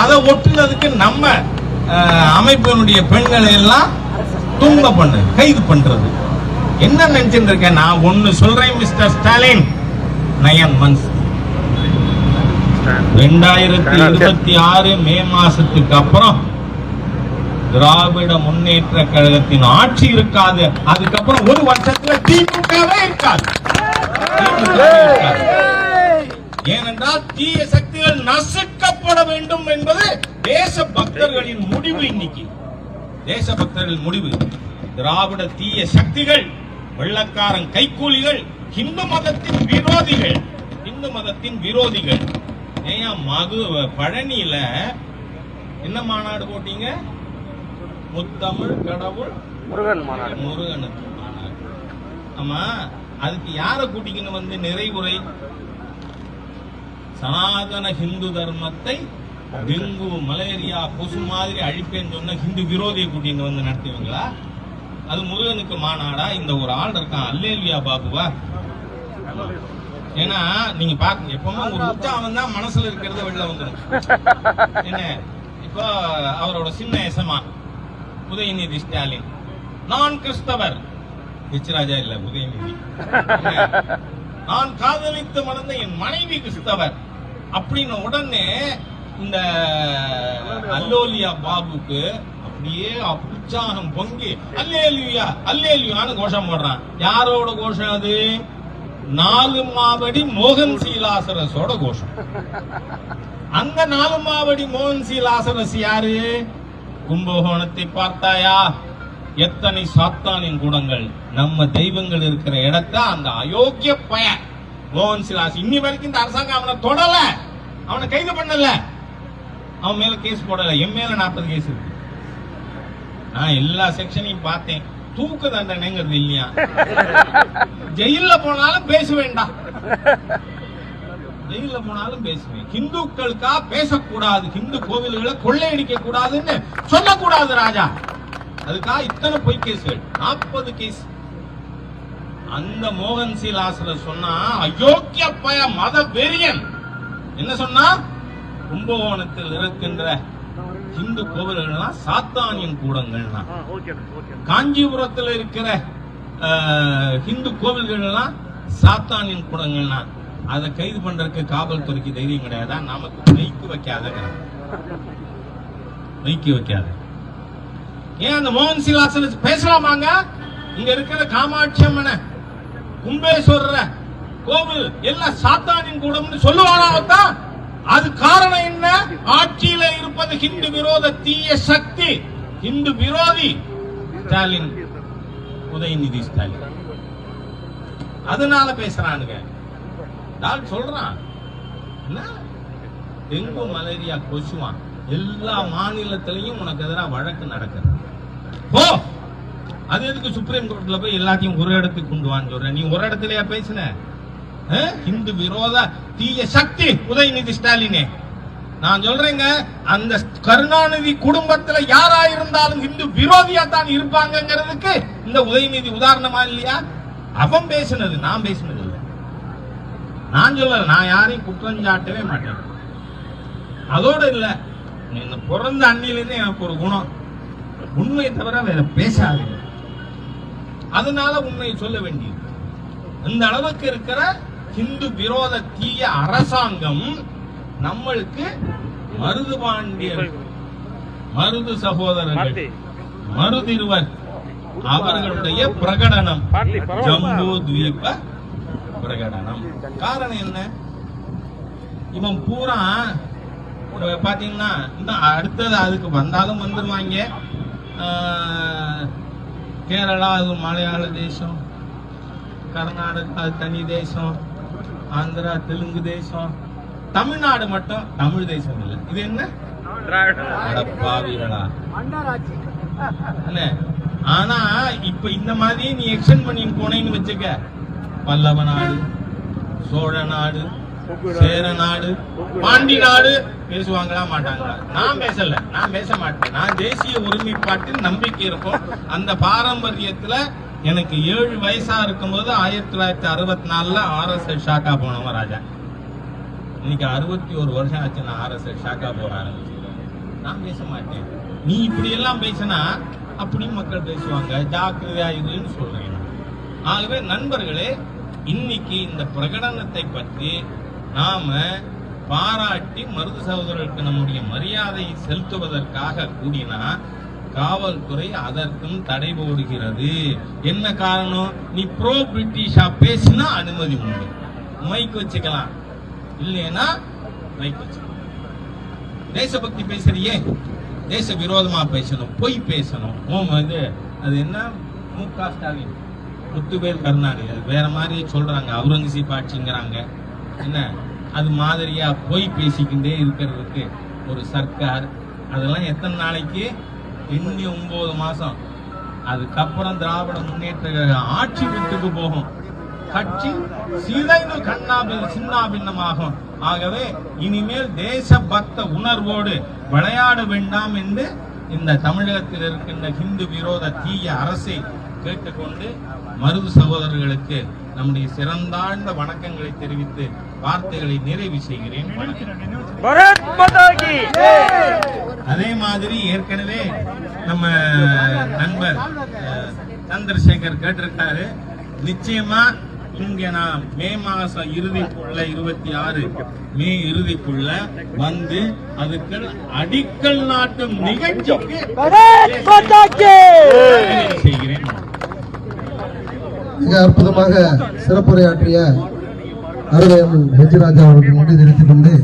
அதை ஒட்டுனதுக்கு நம்ம அமைப்பினுடைய பெண்களை எல்லாம் துன்ப பண்ணு கைது பண்றது. என்ன நினைச்சிட்டு இருக்கேன் நான் ஒன்னு சொல்றேன் மிஸ்டர் ஸ்டாலின். நயன் மந்த்ஸ் ரெண்டாயிரத்தி இருபத்தி ஆறு மே மாசத்துக்கு அப்புறம் திராவிட முன்னேற்ற கழகத்தின் ஆட்சி இருக்காது. அதுக்கப்புறம் ஒரு வருஷத்துல திமுகவே இருக்காது. ஏனென்றால் தீய சக்திகள் நசுக்கப்பட வேண்டும் என்பது தேச பக்தர்களின் முடிவு இன்னைக்கு. தேச பக்தர்களின் முடிவு. திராவிட தீய சக்திகள் வெள்ளக்காரன் கைக்கூலிகள் இந்து மதத்தின் விரோதிகள். இந்து மதத்தின் விரோதிகள். ஏன் மது பழனியில என்ன மாநாடு போட்டீங்க? முத்தமிழ் கடவுள். முருகன் மாநாடு. முருகனுக்கு மாநாடு. ஆமா அதுக்கு யார கூட்டிக்கின்னு வந்து நிறைவுரை? சனாதன ஹிந்து தர்மத்தை டெங்கு மலேரியா கொசு மாதிரி அழிப்பேன்னு சொன்ன ஹிந்து விரோதியை கூட்டின்னு வந்து நடத்துவீங்களா அது முருகனுக்கு மாநாடா? இந்த ஒரு ஆள் இருக்கான் அல்லேலியா பாபுவா? ஏன்னா நீங்க பாக்க எப்பவுமே ஒரு உற்சாகம் தான் மனசுல இருக்கிறத வெளில வந்துடும் என்ன? இப்போ அவரோட சின்ன எசமா உதயநிதி ஸ்டாலின். நான் கிறிஸ்தவர். ஹெச் ராஜா இல்ல உதயநிதி. நான் காதலித்து மணந்த என் மனைவி கிறிஸ்தவர். அப்படின்னு உடனே இந்த அல்லோலியா பாபுக்கு அப்படியே உற்சாகம் பொங்கி அல்லேலியா அல்லேலியான்னு கோஷம் போடுறான். யாரோட கோஷம் அது? நாலு மாவடி மோகன் சீலாசரஸோட கோஷம். அந்த நாலு மாவடி மோகன் சீலாசரஸ் யாரு? கும்பகோணத்தை பார்த்தாயா? எத்தனை சாத்தானின் குணங்கள் நம்ம தெய்வங்கள் இருக்கிற இடத்த அந்த அயோக்கிய பய மோகன் சிலாஸ் இன்னி வரைக்கும் இந்த அரசாங்கம் அவனை தொடல. அவனை கைது பண்ணல. அவன் மேல கேஸ் போடல. என் மேல நாற்பது கேஸ் இருக்கு. நான் எல்லா செக்ஷனையும் பார்த்தேன். தூக்கு தண்டனைங்கிறது இல்லையா? ஜெயில்ல போனாலும் பேச வேண்டாம் ஜெயில்ல போனாலும் பேசுவேன். ஹிந்துக்களுக்கா பேசக்கூடாது. ஹிந்து கோவில்களை கொள்ளையடிக்க கூடாதுன்னு சொல்லக்கூடாது ராஜா. அதுக்காக இத்தனை பொய் கேஸ் நாற்பது கேஸ் அந்த மோகன் சீலாசல சொன்னா அயோக்கிய பய மத வெறியன். என்ன சொன்னா? கும்பகோணத்தில் இருக்கின்ற இந்து கோவில்கள்லாம் சாத்தானியன் கூடங்கள்னா. காஞ்சிபுரத்தில் இருக்கிற இந்து கோவில்கள் எல்லாம் சாத்தானின் கூடங்கள்னா. அதை கைது பண்றதுக்கு காவல்துறைக்கு தைரியம் கிடையாதா? நமக்கு மைக்கு வைக்காத மைக்கு வைக்காத. ஏன் அந்த மோகன் சிலாசன் பேசலாமாங்க? இங்க இருக்கிற காமாட்சி அம்மனை கும்பேஸ்வரர கோவில் எல்லாம் சாத்தானின் கூடம்னு சொல்லுவானா அது காரணம் என்ன? ஆட்சியில இருப்பது ஹிந்து விரோத தீய சக்தி. ஹிந்து விரோதி ஸ்டாலின். உதயநிதி ஸ்டாலின். அதனால பேசுறானுங்க. டாக்டர் சொல்றான். என்ன? டெங்கு மலேரியா கொசுவான் எல்லா மாநிலத்திலையும் உனக்கு எதிராக வழக்கு நடக்குது. போ! அது எதுக்கு சுப்ரீம் கோர்ட்ல போய் எல்லாத்தையும் ஒரு இடத்துக்கு கொண்டு வான்னு சொல்ற? நீ ஒரு இடத்துலயா பேசுன? ஆ? இந்து விரோத தீய சக்தி உதயநிதி ஸ்டாலினே. நான் சொல்றேங்க அந்த கருணாநிதி குடும்பத்துல யாரா இருந்தாலும் இந்து விரோதியா தான் இருப்பாங்கங்கிறதுக்கு இந்த உதயநிதி உதாரணமா இல்லையா? அவன் பேசினது நான் பேசினது இல்லை. நான் சொல்லல நான் யாரையும் குற்றம் சாட்டவே மாட்டேன். அதோட இல்ல இந்த பிறந்த அண்ணிலிருந்து எனக்கு ஒரு குணம். உண்மையை தவிர வேற பேசாதீங்க. அதனால உண்மையை சொல்ல வேண்டியது. இந்த அளவுக்கு இருக்கிற ஹிந்து விரோத தீய அரசாங்கம் நம்மளுக்கு மருது பாண்டியர் மருது சகோதரர்கள் மருதிருவர் அவர்களுடைய பிரகடனம். ஜம்பு துவீப பிரகடனம். காரணம் என்ன? இவன் பூரா பாத்தீங்கன்னா இன்னும் அடுத்தது அதுக்கு வந்தாலும் வந்துருவாங்க. கேரளா அது மலையாள தேசம் கர்நாடகா அது தனி தேசம் ஆந்திரா தெலுங்கு தேசம் தமிழ்நாடு மட்டும் தமிழ் தேசம் இல்லை. இது என்ன? பாவிகளா. என்ன? ஆனா இப்ப இந்த மாதிரி நீ எக்ஸ்டன் பண்ணி போனேன்னு வச்சுக்க. பல்லவ நாடு சோழ நாடு சேர நாடு பாண்டி நாடு பேசுவாங்களா மாட்டாங்களா? நான் பேசல நான் பேச மாட்டேன். நான் தேசிய ஒருமைப்பாட்டில் நம்பிக்கை இருக்கும். அந்த பாரம்பரியத்துல எனக்கு ஏழு வயசா இருக்கும்போது ஆயிரத்தி தொள்ளாயிரத்தி அறுபத்தி நாலுல ஆர்எஸ்எஸ் ஷாக்கா போனவன் ராஜா. இன்னைக்கு அறுபத்தி ஒரு வருஷம் ஆச்சு நான் ஆர்எஸ்எஸ் ஷாக்கா போக ஆரம்பிச்சு நான் பேச மாட்டேன். நீ இப்படி எல்லாம் பேசினா அப்படி மக்கள் பேசுவாங்க. ஜாக்கிரதையா இருன்னு சொல்றேன் ஆகவே நண்பர்களே இன்னைக்கு இந்த பிரகடனத்தை பற்றி நாம பாராட்டி மருது சகோதரருக்கு நம்முடைய மரியாதையை செலுத்துவதற்காக கூடினா காவல்துறை அதற்கும் தடை போடுகிறது. என்ன காரணம்? நீ ப்ரோ பிரிட்டிஷா பேசினா அனுமதி உண்டு. மைக் வச்சுக்கலாம். இல்லைன்னா மைக் வச்சுக்கலாம். தேசபக்தி பேசுறியே? தேச விரோதமா பேசணும். பொய் பேசணும். உன் வந்து அது என்ன? மு க ஸ்டாலின். முத்துவேல் கருணாநிதி. அது வேற மாதிரி சொல்றாங்க. அவுரங்கசீப் ஆட்சிங்கிறாங்க. என்ன? அது மாதிரியா போய் பேசிக்கிட்டே இருக்கிறதுக்கு ஒரு சர்க்கார். அதெல்லாம் எத்தனை நாளைக்கு? எண்ணி ஒன்பது மாசம். அதுக்கப்புறம் திராவிட முன்னேற்ற ஆட்சி விட்டுக்கு போகும். கட்சி சிதைந்து கண்ணாபின் சின்னாபின்னமாகும் ஆகவே இனிமேல் தேசபக்த உணர்வோடு விளையாட வேண்டாம் என்று இந்த தமிழகத்தில் இருக்கின்ற ஹிந்து விரோத தீய அரசை கேட்டுக்கொண்டு மருது சகோதரர்களுக்கு நம்முடைய சிறந்தாழ்ந்த வணக்கங்களை தெரிவித்து வார்த்தைகளை நிறைவு செய்கிறேன். அதே மாதிரி ஏற்கனவே நம்ம நண்பர் சந்திரசேகர் கேட்டிருக்காரு. நிச்சயமா இங்க நான் மே மாசம் இறுதிக்குள்ள இருபத்தி ஆறு மே இறுதிக்குள்ள வந்து அதுக்கு அடிக்கல் நாட்டும் நிகழ்ச்சிக்கு நிறைவு செய்கிறேன். மிக அற்புதமாக சிறப்புரையாற்றிய ಆದಾಯವು ಹೆಚ್ಚಿನ ಜಾಗೃತಿ ಮುಂದೆ ತಿಳಿಸಿಕೊಂಡೆ